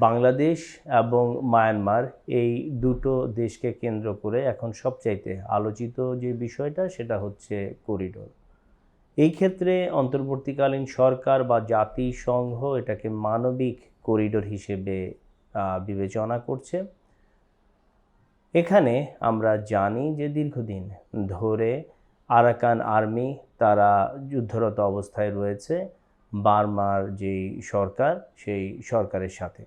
বাংলাদেশ এবং মায়ানমার এই দুটো দেশকে কেন্দ্র করে এখন সবচাইতে আলোচিত যে বিষয়টা সেটা হচ্ছে করিডোর। এই ক্ষেত্রে অন্তর্বর্তীকালীন সরকার বা জাতিসংঘ এটাকে মানবিক করিডোর হিসেবে বিবেচনা করছে। এখানে আমরা জানি যে দীর্ঘদিন ধরে আরাকান আর্মি তারা যুদ্ধরত অবস্থায় রয়েছে, বার্মার যেই সরকার, সেই সরকারের সাথে।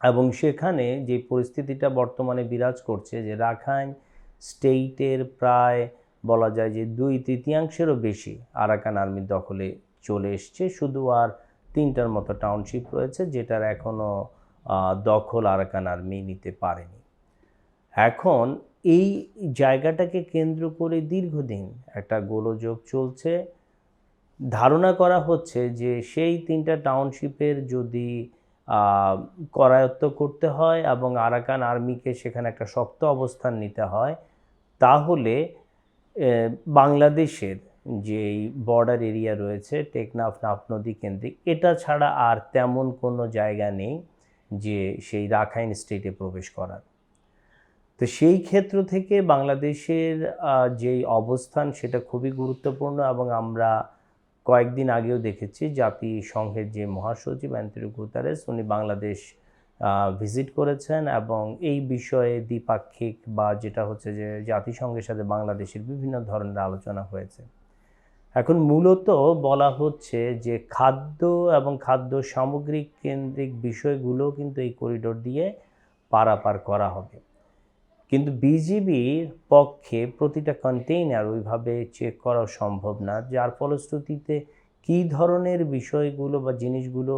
এবং সেখানে যে পরিস্থিতিটা বর্তমানে বিরাজ করছে, যে রাখাইন স্টেটের প্রায় বলা যায় যে দুই তৃতীয়াংশেরও বেশি আরাকান আর্মির দখলে চলে এসছে। শুধু আর তিনটার মতো টাউনশিপ রয়েছে যেটার এখনও দখল আরাকান আর্মি নিতে পারেনি। এখন এই জায়গাটাকে কেন্দ্র করে দীর্ঘদিন একটা গোলযোগ চলছে। ধারণা করা হচ্ছে যে সেই তিনটা টাউনশিপের যদি করায়ত্ত করতে হয় এবং আরাকান আর্মিকে সেখানে একটা শক্ত অবস্থান নিতে হয়। তাহলে বাংলাদেশের যেই বর্ডার এরিয়া রয়েছে, টেকনাফ, নাফ নদী কেন্দ্রিক, এটা ছাড়া আর তেমন কোনো জায়গা নেই যে সেই রাখাইন স্টেটে প্রবেশ করার। তো সেই ক্ষেত্র থেকে বাংলাদেশের যেই অবস্থান সেটা খুবই গুরুত্বপূর্ণ এবং আমরা কয়েকদিন আগেও দেখেছি জাতিসংঘের যে মহাসচিব অ্যান্টনিও গুতারেস, উনি বাংলাদেশ ভিজিট করেছেন এবং এই বিষয়ে দ্বিপাক্ষিক বা যেটা হচ্ছে যে জাতিসংঘের সাথে বাংলাদেশের বিভিন্ন ধরনের আলোচনা হয়েছে। এখন মূলত বলা হচ্ছে যে খাদ্য এবং খাদ্য সামগ্রিক কেন্দ্রিক বিষয়গুলো কিন্তু এই করিডোর দিয়ে পারাপার করা হবে। কিন্তু বিজিবির পক্ষে প্রতিটা কন্টেইনার ওইভাবে চেক করা সম্ভব না, যার ফলশ্রুতিতে কী ধরনের বিষয়গুলো বা জিনিসগুলো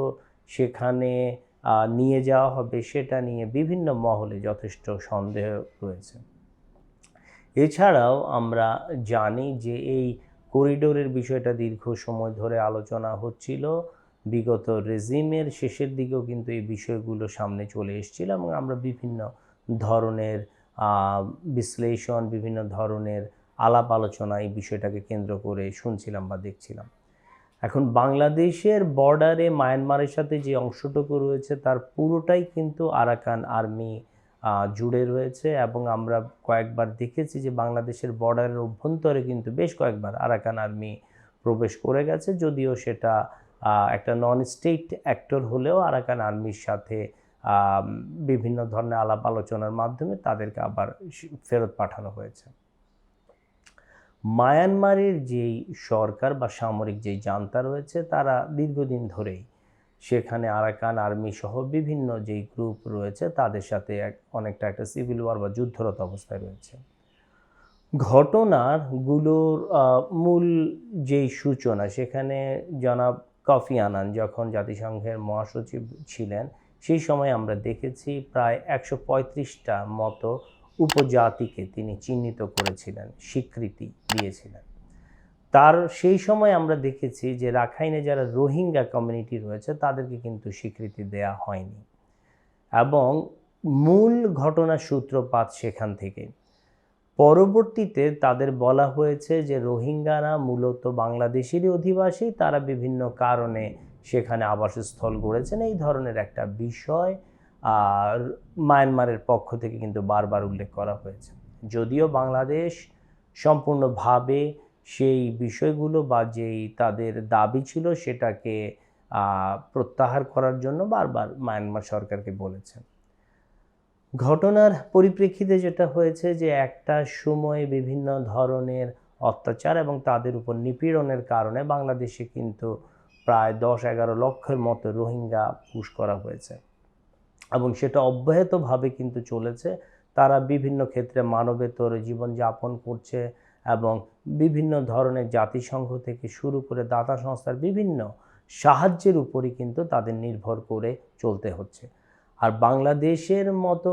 সেখানে নিয়ে যাওয়া হবে সেটা নিয়ে বিভিন্ন মহলে যথেষ্ট সন্দেহ রয়েছে। এছাড়াও আমরা জানি যে এই করিডোরের বিষয়টা দীর্ঘ সময় ধরে আলোচনা হচ্ছিল, বিগত রেজিমের শেষের দিকেও কিন্তু এই বিষয়গুলো সামনে চলে এসেছিল এবং আমরা বিভিন্ন ধরনের বিশ্লেষণ, বিভিন্ন ধরনের আলাপ আলোচনা এই বিষয়টাকে কেন্দ্র করে শুনছিলাম বা দেখছিলাম। এখন বাংলাদেশের বর্ডারে মায়ানমারের সাথে যে অংশটুকু রয়েছে, তার পুরোটাই কিন্তু আরাকান আর্মি জুড়ে রয়েছে এবং আমরা কয়েকবার দেখেছি যে বাংলাদেশের বর্ডারের অভ্যন্তরে কিন্তু বেশ কয়েকবার আরাকান আর্মি প্রবেশ করে গেছে, যদিও সেটা একটা নন স্টেট অ্যাক্টর হলেও আরাকান আর্মির সাথে বিভিন্ন ধরনের আলাপ আলোচনার মাধ্যমে তাদেরকে আবার ফেরত পাঠানো হয়েছে। মায়ানমারের যেই সরকার বা সামরিক যেই জান্তা রয়েছে, তারা দীর্ঘদিন ধরেই সেখানে আরাকান আর্মি সহ বিভিন্ন যেই গ্রুপ রয়েছে, তাদের সাথে এক, অনেকটা একটা সিভিল ওয়ার বা যুদ্ধরত অবস্থায় রয়েছে। ঘটনারগুলোর মূল যেই সূচনা, সেখানে জনাব কফি আনান যখন জাতিসংঘের মহাসচিব ছিলেন সেই সময় আমরা দেখেছি প্রায় একশো পঁয়ত্রিশটা মতো উপজাতিকে তিনি চিহ্নিত করেছিলেন, স্বীকৃতি দিয়েছিলেন। তার সেই সময় আমরা দেখেছি যে রাখাইনে যারা রোহিঙ্গা কমিউনিটি রয়েছে, তাদেরকে কিন্তু স্বীকৃতি দেয়া হয়নি। এবং মূল ঘটনার সূত্রপাত সেখান থেকে। পরবর্তীতে তাদের বলা হয়েছে যে রোহিঙ্গারা মূলত বাংলাদেশেরই অধিবাসী, তারা বিভিন্ন কারণে সেখানে আবাসস্থল গড়েছেন। এই ধরনের একটা বিষয়, আর মায়ানমারের পক্ষ থেকে কিন্তু বারবার উল্লেখ করা হয়েছে। যদিও বাংলাদেশ সম্পূর্ণভাবে সেই বিষয়গুলো বা যেই তাদের দাবি ছিল সেটাকে প্রত্যাহার করার জন্য বারবার মায়ানমার সরকারকে বলেছেন ঘটনার পরিপ্রেক্ষিতে যেটা হয়েছে যে একটা সময়ে বিভিন্ন ধরনের অত্যাচার এবং তাদের উপর নিপীড়নের কারণে বাংলাদেশে কিন্তু প্রায় দশ এগারো লক্ষের মতো রোহিঙ্গা পুশ করা হয়েছে। এবং সেটা অব্যাহতভাবে কিন্তু চলেছে। তারা বিভিন্ন ক্ষেত্রে মানবেতর জীবনযাপন করছে এবং বিভিন্ন ধরনের জাতিসংঘ থেকে শুরু করে দাতা সংস্থার বিভিন্ন সাহায্যের উপরই কিন্তু তাদের নির্ভর করে চলতে হচ্ছে। আর বাংলাদেশের মতো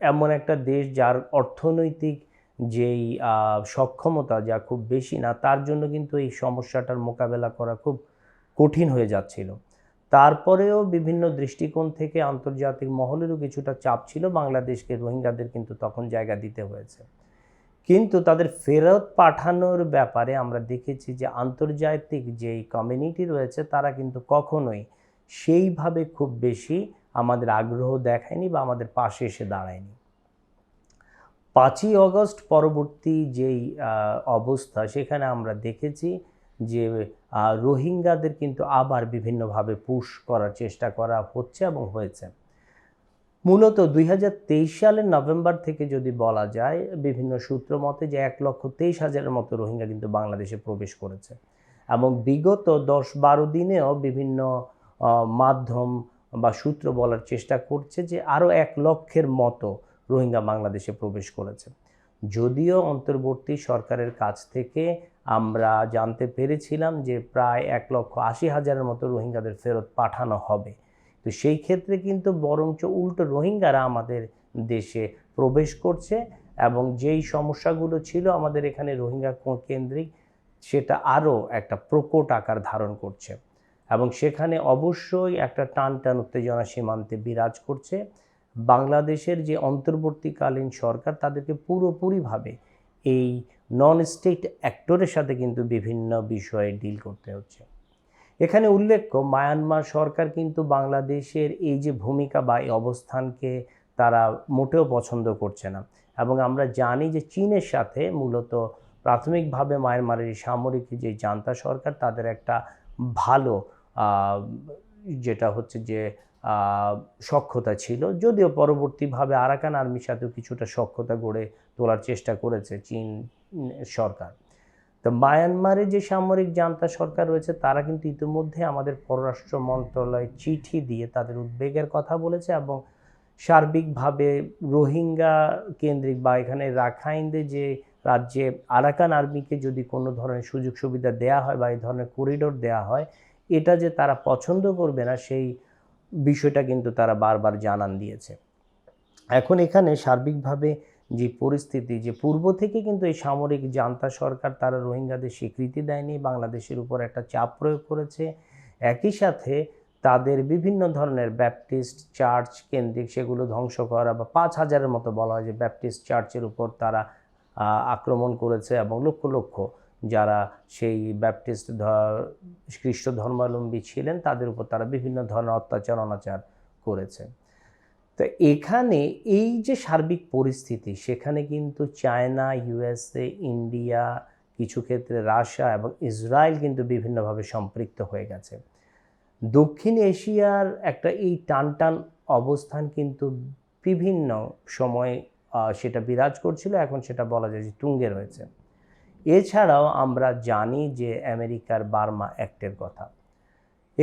এমন একটা দেশ যার অর্থনৈতিক যেই সক্ষমতা যা খুব বেশি না, তার জন্য কিন্তু এই সমস্যাটার মোকাবেলা করা খুব কঠিন হয়ে যাচ্ছিল। তারপরেও বিভিন্ন দৃষ্টিকোণ থেকে আন্তর্জাতিক মহলেরও কিছুটা চাপ ছিল। বাংলাদেশকে রোহিঙ্গাদের কিন্তু তখন জায়গা দিতে হয়েছে। কিন্তু তাদের ফেরত পাঠানোর ব্যাপারে আমরা দেখেছি যে আন্তর্জাতিক যেই কমিউনিটি রয়েছে, তারা কিন্তু কখনোই সেইভাবে খুব বেশি আমাদের আগ্রহ দেখায়নি বা আমাদের পাশে এসে দাঁড়ায়নি। পাঁচই অগস্ট পরবর্তী যেই অবস্থা, সেখানে আমরা দেখেছি যে রোহিঙ্গাদের কিন্তু আবার বিভিন্নভাবে পুশ করার চেষ্টা করা হচ্ছে এবং হয়েছে। মূলত দুই হাজার তেইশ সালের নভেম্বর থেকে যদি বলা যায়, বিভিন্ন সূত্র মতে যে এক লক্ষ তেইশ হাজারের মতো রোহিঙ্গা কিন্তু বাংলাদেশে প্রবেশ করেছে এবং বিগত দশ বারো দিনেও বিভিন্ন মাধ্যম বা সূত্র বলার চেষ্টা করছে যে আরও এক লক্ষের মতো রোহিঙ্গা বাংলাদেশে প্রবেশ করেছে। যদিও অন্তর্বর্তী সরকারের কাছ থেকে আমরা জানতে পেরেছিলাম যে প্রায় এক লক্ষ আশি হাজারের মতো রোহিঙ্গাদের ফেরত পাঠানো হবে। তো সেই ক্ষেত্রে কিন্তু বরঞ্চ উল্টো রোহিঙ্গারা আমাদের দেশে প্রবেশ করছে এবং যেই সমস্যাগুলো ছিল আমাদের এখানে রোহিঙ্গা কেন্দ্রিক, সেটা আরও একটা প্রকট আকার ধারণ করছে। এবং সেখানে অবশ্যই একটা টান টান উত্তেজনা সীমান্তে বিরাজ করছে। বাংলাদেশের যে অন্তর্বর্তীকালীন সরকার, তাদেরকে পুরোপুরিভাবে এই নন স্টেট অ্যাক্টরের সাথে কিন্তু বিভিন্ন বিষয়ে ডিল করতে হচ্ছে। এখানে উল্লেখ্য, মায়ানমার সরকার কিন্তু বাংলাদেশের এই যে ভূমিকা বা এই অবস্থানকে তারা মোটেও পছন্দ করছে না এবং আমরা জানি যে চীনের সাথে মূলত প্রাথমিকভাবে মায়ানমারের সামরিক যে জান্তা সরকার, তাদের একটা ভালো যেটা হচ্ছে যে সক্ষতা ছিল। যদিও পরবর্তীভাবে আরাকান আর্মির সাথেও কিছুটা সক্ষতা গড়ে তোলার চেষ্টা করেছে চীন সরকার। তো মায়ানমারে যে সামরিক জান্তা সরকার রয়েছে, তারা কিন্তু ইতিমধ্যে আমাদের পররাষ্ট্র মন্ত্রণালয় চিঠি দিয়ে তাদের উদ্বেগের কথা বলেছে এবং সার্বিকভাবে রোহিঙ্গা কেন্দ্রিক বা এখানে রাখাইনদের যে রাজ্যে আরাকান আর্মিকে যদি কোনো ধরনের সুযোগ সুবিধা দেয়া হয় বা এই ধরনের করিডোর দেয়া হয়, এটা যে তারা পছন্দ করবে না, সেই বিষয়টা কিন্তু তারা বারবার জানান দিয়েছে। এখন এখানে সার্বিকভাবে যে পরিস্থিতি, যে পূর্ব থেকে কিন্তু এই সামরিক জান্তা সরকার, তারা রোহিঙ্গাদের স্বীকৃতি দেয়নি, বাংলাদেশের উপর একটা চাপ প্রয়োগ করেছে। একই সাথে তাদের বিভিন্ন ধরনের ব্যাপটিস্ট চার্চ কেন্দ্রিক সেগুলো ধ্বংস করা বা পাঁচ হাজারের মতো বলা হয় যে ব্যাপটিস্ট চার্চের উপর তারা আক্রমণ করেছে এবং লক্ষ লক্ষ যারা সেই ব্যাপটিস্ট খ্রিস্ট ধর্মাবলম্বী ছিলেন, তাদের উপর তারা বিভিন্ন ধরনের অত্যাচার, অনাচার করেছে। তো এখানে এই যে সার্বিক পরিস্থিতি, সেখানে কিন্তু চায়না, ইউএসএ, ইন্ডিয়া, কিছু ক্ষেত্রে রাশিয়া এবং ইসরায়েল কিন্তু বিভিন্নভাবে সম্পৃক্ত হয়ে গেছে। দক্ষিণ এশিয়ার একটা এই টান টান অবস্থান কিন্তু বিভিন্ন সময় সেটা বিরাজ করছিল, এখন সেটা বলা যায় যে তুঙ্গে রয়েছে। এছাড়াও আমরা জানি যে আমেরিকার বার্মা অ্যাক্টের কথা।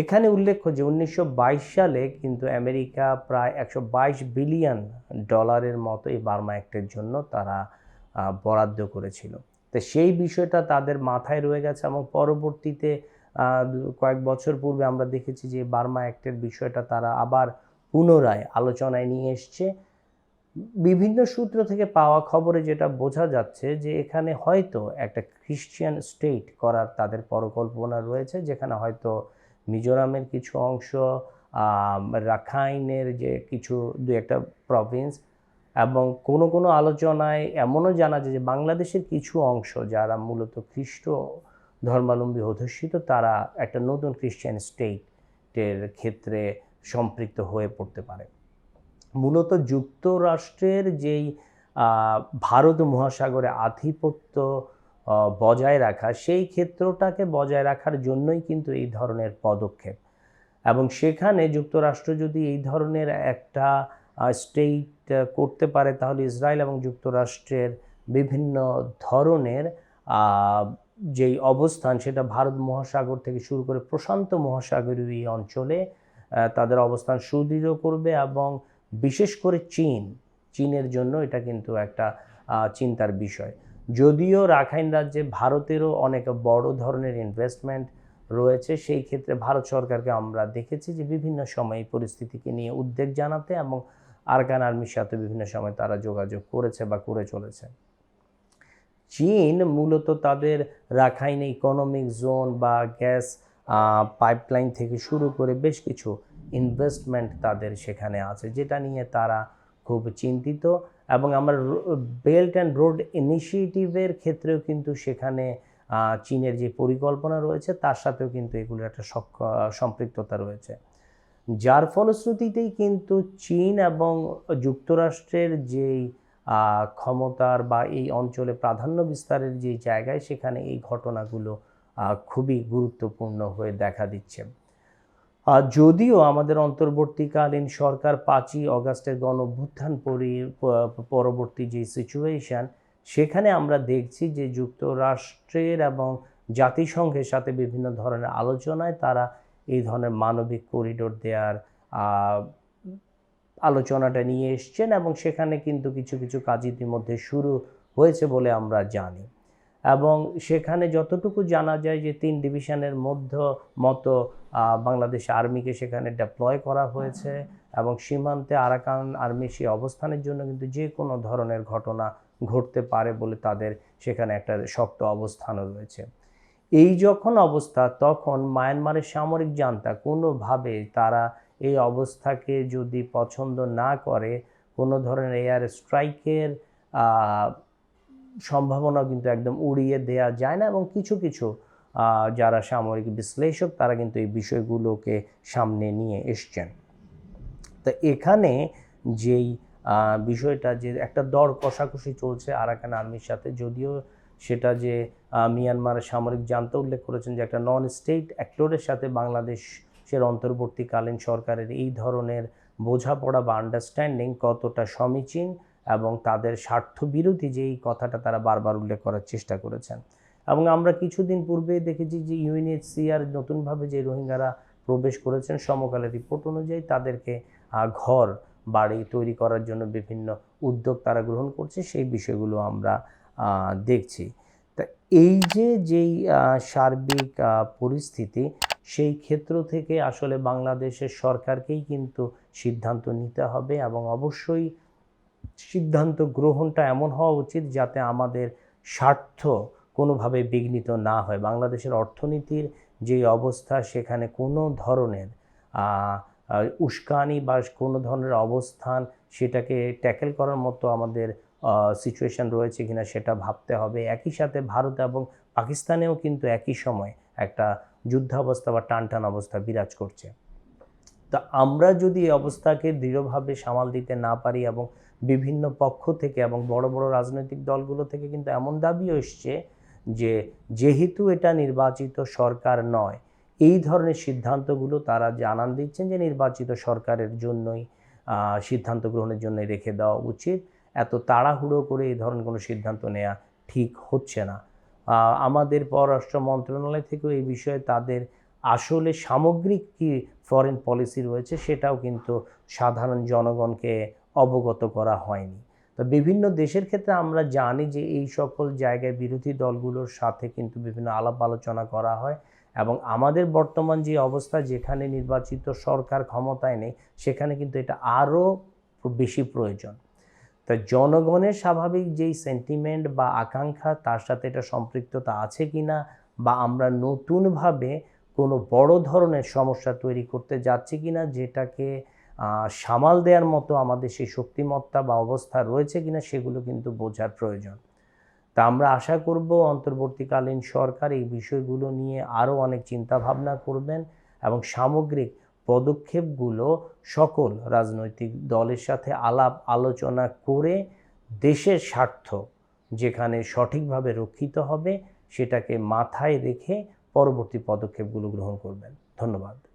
এখানে উল্লেখ্য যে উনিশশো বাইশ সালে কিন্তু আমেরিকা প্রায় একশো বাইশ বিলিয়ন ডলারের মতো এই বার্মা অ্যাক্টের জন্য তারা বরাদ্দ করেছিল। তো সেই বিষয়টা তাদের মাথায় রয়ে গেছে এবং পরবর্তীতে কয়েক বছর পূর্বে আমরা দেখেছি যে বার্মা অ্যাক্টের বিষয়টা তারা আবার পুনরায় আলোচনায় নিয়ে এসছে। বিভিন্ন সূত্র থেকে পাওয়া খবরে যেটা বোঝা যাচ্ছে যে এখানে হয়তো একটা খ্রিশ্চিয়ান স্টেট করার তাদের পরিকল্পনা রয়েছে, যেখানে হয়তো মিজোরামের কিছু অংশ রাখাইনের যে কিছু দু একটা প্রভিন্স এবং কোনো কোনো আলোচনায় এমনও জানা যায় যে বাংলাদেশের কিছু অংশ যারা মূলত খ্রিস্ট ধর্মাবলম্বী অধ্যুষিত, তারা একটা নতুন খ্রিশ্চিয়ান স্টেটের ক্ষেত্রে সম্পৃক্ত হয়ে পড়তে পারে। মূলত যুক্তরাষ্ট্রের যেই ভারত মহাসাগরে আধিপত্য বজায় রাখা, সেই ক্ষেত্রটাকে বজায় রাখার জন্যই কিন্তু এই ধরনের পদক্ষেপ। এবং সেখানে যুক্তরাষ্ট্র যদি এই ধরনের একটা স্টেট করতে পারে, তাহলে ইসরায়েল এবং যুক্তরাষ্ট্রের বিভিন্ন ধরনের যেই অবস্থান, সেটা ভারত মহাসাগর থেকে শুরু করে প্রশান্ত মহাসাগরীয় অঞ্চলে তাদের অবস্থান সুদৃঢ় করবে এবং বিশেষ করে চীন, চীনের জন্য এটা কিন্তু একটা চিন্তার বিষয়। যদিও রাখাইন রাজ্যে ভারতেরও অনেক বড় ধরনের ইনভেস্টমেন্ট রয়েছে, সেই ক্ষেত্রে ভারত সরকারকে আমরা দেখেছি যে বিভিন্ন সময় এই পরিস্থিতিকে নিয়ে উদ্বেগ জানাতে এবং আরকান আর্মির সাথে বিভিন্ন সময় তারা যোগাযোগ করেছে বা করে চলেছে। চীন মূলত তাদের রাখাইন ইকোনমিক জোন বা গ্যাস পাইপলাইন থেকে শুরু করে বেশ কিছু ইনভেস্টমেন্ট তাদের সেখানে আছে, যেটা নিয়ে তারা খুব চিন্তিত এবং আমরা বেল্ট অ্যান্ড রোড ইনিশিয়েটিভের ক্ষেত্রেও কিন্তু সেখানে চীনের যে পরিকল্পনা রয়েছে, তার সাথেও কিন্তু এগুলোর একটা সম্পৃক্ততা রয়েছে। যার ফলশ্রুতিতেই কিন্তু চীন এবং যুক্তরাষ্ট্রের যেই ক্ষমতার বা এই অঞ্চলে প্রাধান্য বিস্তারের যে জায়গায় সেখানে এই ঘটনাগুলো খুবই গুরুত্বপূর্ণ হয়ে দেখা দিচ্ছে। যদিও আমাদের অন্তর্বর্তীকালীন সরকার পাঁচই অগাস্টের গণ অভ্যুত্থান পরি- পরবর্তী যে সিচুয়েশন সেখানে আমরা দেখছি যে যুক্তরাষ্ট্রের এবং জাতিসংঘের সাথে বিভিন্ন ধরনের আলোচনায় তারা এই ধরনের মানবিক করিডোর দেওয়ার আলোচনাটা নিয়ে এসছেন এবং সেখানে কিন্তু কিছু কিছু কাজ ইতিমধ্যে শুরু হয়েছে বলে আমরা জানি। এবং সেখানে যতটুকু জানা যায় যে তিন ডিভিশনের মধ্য মতো বাংলাদেশ আর্মিকে সেখানে ডেপ্লয় করা হয়েছে এবং সীমান্তে আরাকান আর্মি সেই অবস্থানের জন্য কিন্তু যে কোনো ধরনের ঘটনা ঘটতে পারে বলে তাদের সেখানে একটা শক্ত অবস্থানও রয়েছে। এই যখন অবস্থা, তখন মায়ানমারের সামরিক জানতা কোনোভাবে তারা এই অবস্থাকে যদি পছন্দ না করে, কোনো ধরনের এয়ার স্ট্রাইকের সম্ভাবনা কিন্তু একদম উড়িয়ে দেয়া যায় না এবং কিছু কিছু যারা সামরিক বিশ্লেষক তারা কিন্তু এই বিষয়গুলোকে সামনে নিয়ে এসছেন। তো এখানে যেই বিষয়টা যে একটা দর কষাকষি চলছে আরাকান আর্মির সাথে, যদিও সেটা যে মিয়ানমারের সামরিক জানতে উল্লেখ করেছেন যে একটা নন স্টেট অ্যাক্টরের সাথে বাংলাদেশের অন্তর্বর্তীকালীন সরকারের এই ধরনের বোঝাপড়া বা আন্ডারস্ট্যান্ডিং কতটা সমীচীন এবং তাদের স্বার্থ বিরোধী যে এই কথাটা তারা বারবার উল্লেখ করার চেষ্টা করেছেন। এবং আমরা কিছুদিন পূর্বেই দেখেছি যে ইউএনএইচসিআর নতুনভাবে যে রোহিঙ্গারা প্রবেশ করেছেন, সমকালের রিপোর্ট অনুযায়ী তাদেরকে ঘর, বাড়ি তৈরি করার জন্য বিভিন্ন উদ্যোগ তারা গ্রহণ করছে, সেই বিষয়গুলো আমরা দেখছি। তা এই যে, যেই সার্বিক পরিস্থিতি, সেই ক্ষেত্র থেকে আসলে বাংলাদেশের সরকারকেই কিন্তু সিদ্ধান্ত নিতে হবে এবং অবশ্যই সিদ্ধান্ত গ্রহণটা এমন হওয়া উচিত যাতে আমাদের স্বার্থ কোনোভাবে বিঘ্নিত না হয়। বাংলাদেশের অর্থনীতির যে অবস্থা, সেখানে কোনো ধরনের উস্কানি বা কোনো ধরনের অবস্থান সেটাকে ট্যাকেল করার মতো আমাদের সিচুয়েশন রয়েছে কিনা সেটা ভাবতে হবে। একই সাথে ভারত এবং পাকিস্তানেও কিন্তু একই সময় একটা যুদ্ধাবস্থা বা টান টান অবস্থা বিরাজ করছে। তা আমরা যদি এই অবস্থাকে দৃঢ়ভাবে সামাল দিতে না পারি এবং বিভিন্ন পক্ষ থেকে এবং বড় বড় রাজনৈতিক দলগুলো থেকে কিন্তু এমন দাবিও এসছে যে যেহেতু এটা নির্বাচিত সরকার নয়, এই ধরনের সিদ্ধান্তগুলো তারা জানান দিচ্ছেন যে নির্বাচিত সরকারের জন্যই সিদ্ধান্ত গ্রহণের জন্য রেখে দেওয়া উচিত। এত তাড়াহুড়ো করে এই ধরনের কোনো সিদ্ধান্ত নেওয়া ঠিক হচ্ছে না। আমাদের পররাষ্ট্র মন্ত্রণালয় থেকেও এই বিষয়ে তাদের আসলে সামগ্রিক কি ফরেন পলিসি রয়েছে সেটাও কিন্তু সাধারণ জনগণকে অবগত করা হয়নি। তো বিভিন্ন দেশের ক্ষেত্রে আমরা জানি যে এই সকল জায়গায় বিরোধী দলগুলোর সাথে কিন্তু বিভিন্ন আলাপ আলোচনা করা হয় এবং আমাদের বর্তমান যে অবস্থা যেখানে নির্বাচিত সরকার ক্ষমতায় নেই, সেখানে কিন্তু এটা আরও বেশি প্রয়োজন। তা জনগণের স্বাভাবিক যেই সেন্টিমেন্ট বা আকাঙ্ক্ষা, তার সাথে এটা সম্পৃক্ততা আছে কি না বা আমরা নতুনভাবে কোনো বড় ধরনের সমস্যা তৈরি করতে যাচ্ছি কি না যেটাকে সামাল দেওয়ার মতো আমাদের সেই শক্তিমত্তা বা অবস্থা রয়েছে কিনা সেগুলো কিন্তু বোঝার প্রয়োজন। তা আমরা আশা করব অন্তর্বর্তীকালীন সরকার এই বিষয়গুলো নিয়ে আরও অনেক চিন্তা ভাবনা করবেন এবং সামগ্রিক পদক্ষেপগুলো সকল রাজনৈতিক দলের সাথে আলাপ আলোচনা করে দেশের স্বার্থ যেখানে সঠিকভাবে রক্ষিত হবে সেটাকে মাথায় রেখে পরবর্তী পদক্ষেপগুলো গ্রহণ করবেন। ধন্যবাদ।